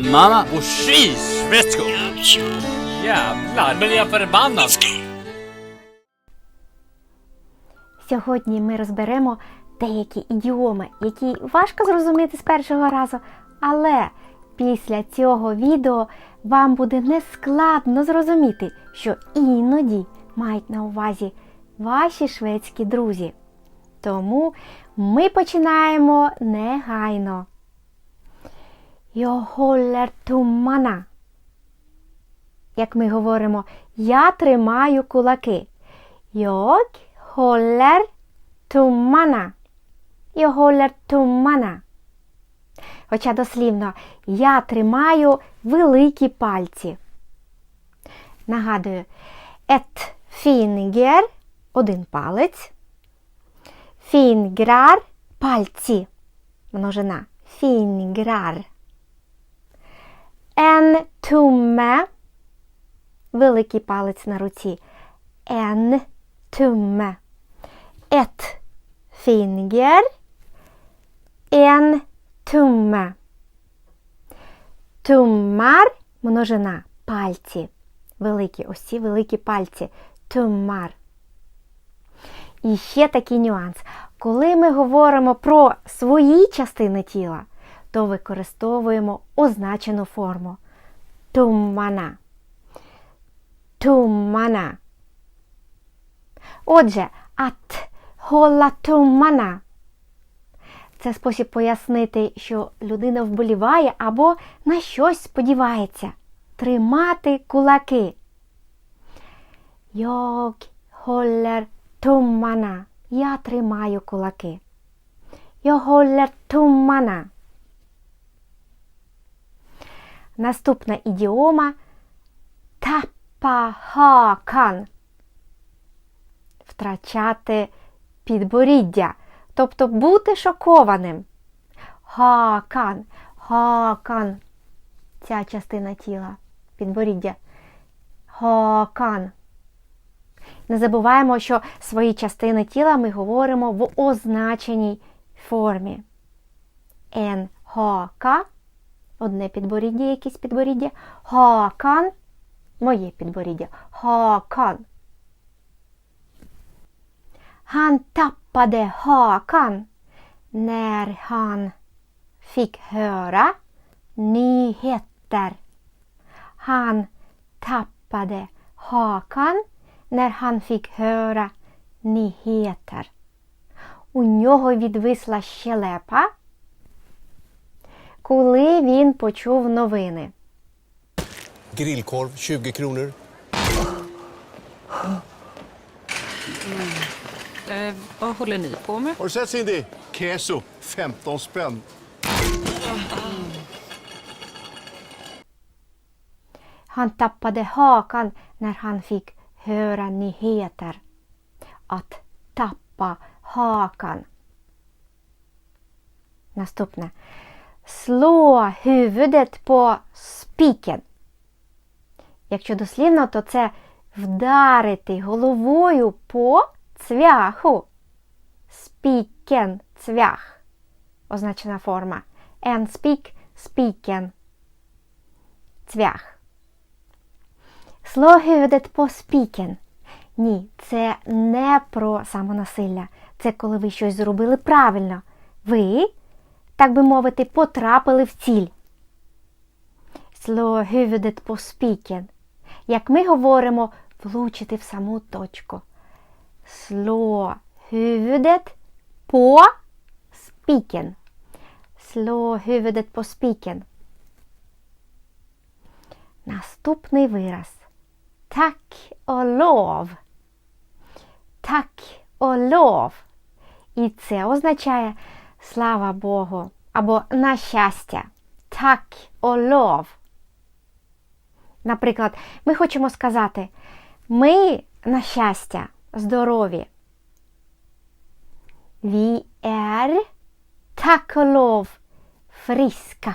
Mamma och! Västskål! Jävlar, men jag förbannad! Сьогодні ми розберемо деякі ідіоми, які важко зрозуміти з першого разу, але після цього відео вам буде нескладно зрозуміти, що іноді мають на увазі ваші шведські друзі. Тому ми починаємо негайно. Jag håller. Як ми говоримо, я тримаю кулаки. Jag håller tummarna. Jag håller. Хоча дослівно, я тримаю великі пальці. Нагадую, ett finger – один палець. Fingrar – пальці. Множина. Fingrar. Tumme – великий палець на руці. En tumme. Ett finger. En tumme. Tummar – множина. Пальці. Великі. Ось великі пальці. Tummar. І ще такий нюанс. Коли ми говоримо про свої частини тіла, то використовуємо означену форму. Туммана. Туммана. Отже, at hålla tummarna – це спосіб пояснити, що людина вболіває або на щось сподівається. Тримати кулаки. Jag håller tummarna. Я тримаю кулаки. Jag håller tummarna. Наступна ідіома tappa. Втрачати підборіддя, тобто бути шокованим. Хакан, хакан. Ця частина тіла, підборіддя. Хакан. Не забуваємо, що свої частини тіла ми говоримо в означеній формі. Ен хака, одне підборіддя, якесь підборіддя. Хакан, моє підборіддя. Хакан. Han tappade hakan när han fick höra nyheter. Han tappade hakan när han fick höra nyheter. У нього відвисла щелепа, коли він почув новини. Grillkorv 20 kronor. Eh, vad håller ni på med? Har du sett Cindy? Keso, 15 spänn. Han tappade hakan när han fick höra nyheter. Att tappa hakan. Наступне. Slå huvudet på spiken. Якщо дослівно, то це вдарити головою по цвяху. Spiken, цвях. Означена форма. En spik, spiken. Цвях. Сло huvudet по спікен. Ні, це не про самонасилля. Це коли ви щось зробили правильно. Ви, так би мовити, потрапили в ціль. Сло huvudet по спікен. Як ми говоримо, влучити в саму точку. Слå huvudet på spiken. Slå huvudet på spiken. Наступний вираз. Och lov. Так lov. І це означає слава Богу або на щастя. Так lov. Наприклад, ми хочемо сказати ми на щастя здорові. Friska.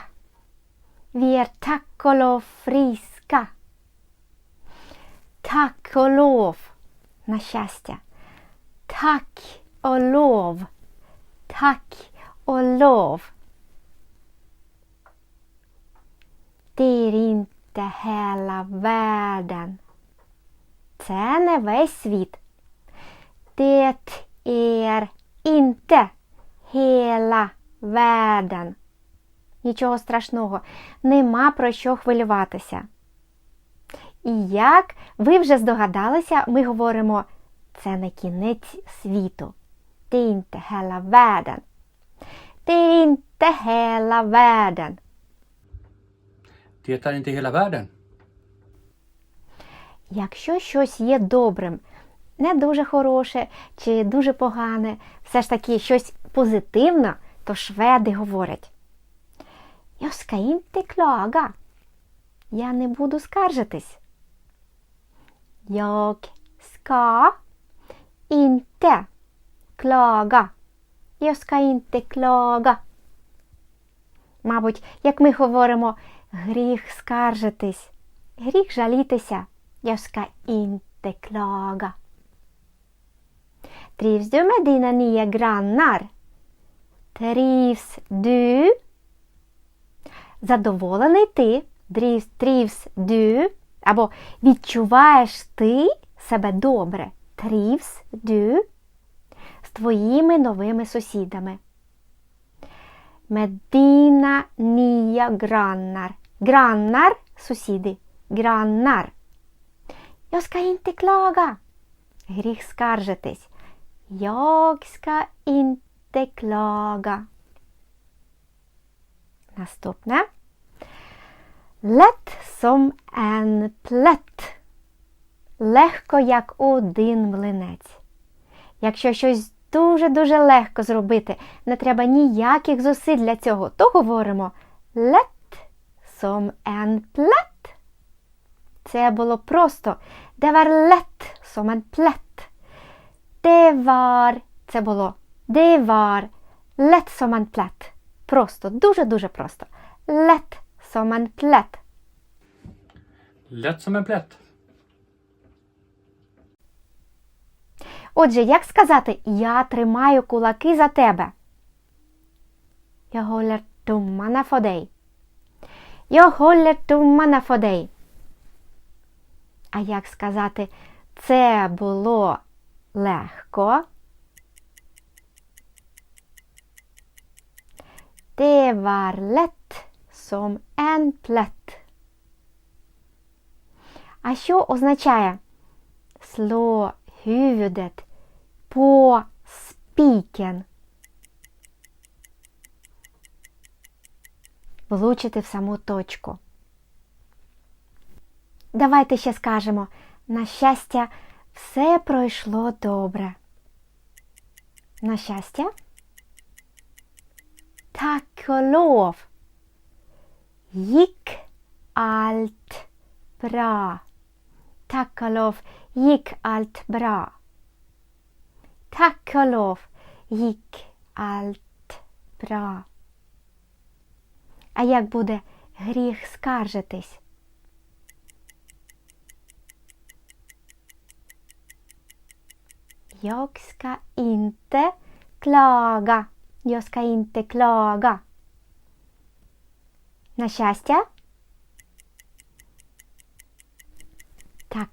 Vi är tack och lov friska. Tack och lov на щастя. Lov. Tack och lov. Är inte hela världen. Це не весь світ. Det är inte hela världen. Нічого страшного, нема про що хвилюватися. І як ви вже здогадалися, ми говоримо це не кінець світу. Det är inte hela. Det är hela världen. Якщо щось є добрим, не дуже хороше чи дуже погане, все ж таки щось позитивне, то шведи говорять. Jag ska. Я не буду скаржитись. Jag ska inte klaga. Jag ska. Мабуть, як ми говоримо, гріх скаржитись, гріх жалітися. Jag ska inte klaga. Trivs du med dina? Trivs du? Задоволений ти? Trivs du? Або відчуваєш ти себе добре? Trivs du? З твоїми новими сусідами. Med dina nya grannar. Сусіди. Grannar. Jag ska inte klaga. Гріх скаржитись. Jag ska inte klaga. Наступне. Lätt som en plätt. Легко, як один млинець. Якщо щось дуже-дуже легко зробити, не треба ніяких зусиль для цього, то говоримо lätt som en plätt. Це було просто. Det var lätt som en plätt. Det var, це було, det var lätt som en plätt. Просто, дуже-дуже просто. Lätt som en plätt. Lätt som en plätt. Отже, як сказати Я тримаю кулаки за тебе? Jag håller tummarna för dig. För dig. А як сказати Це було легко? Det var lätt som. А що означає slå huvudet på spiken? Влучити в саму точку. Давайте ще скажемо. На щастя, все пройшло добре. На щастя. Gick allt bra. Tack och lov gick allt bra. А як буде гріх скаржитись? Jag ska inte klaga. Jag ska inte klaga. На щастя.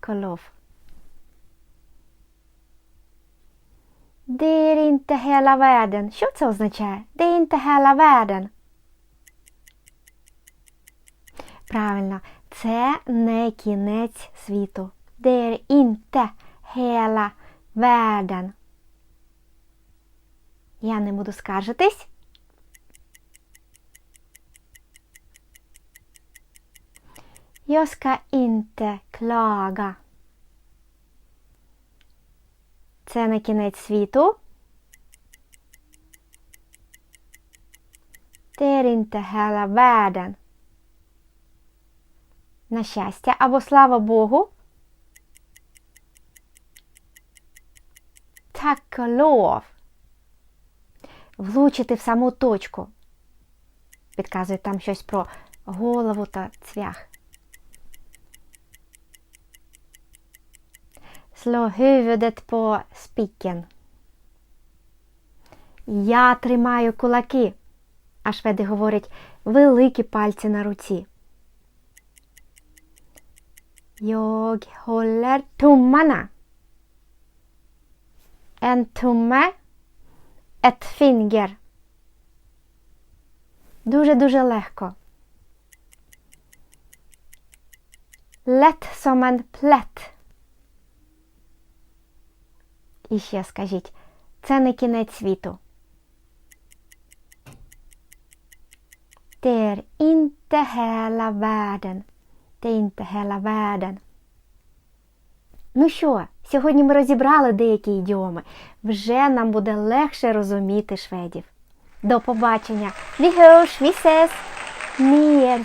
Lov. Det är inte hela världen. Що це означає? Är inte hela världen. Правильно, це не кінець світу. Det inte hela världen. Я не буду скаржитись. Ska inte klaga. Це не кінець світу. Det är inte hela. На щастя або слава Богу. Och lov. Влучити в саму точку. Підказує там щось про голову та цвях. Slå huvudet på. Я тримаю кулаки. А шведи говорять великі пальці на руці. Jag håller tummarna. En tumme, ett finger. Дуже-дуже легко. Lätt som en plätt. І ще скажіть, це не кінець світу. Det är inte hela världen. Det är inte hela. Ну що, сьогодні ми розібрали деякі ідіоми. Вже нам буде легше розуміти шведів. До побачення! Vi hörs, vi ses! Ni!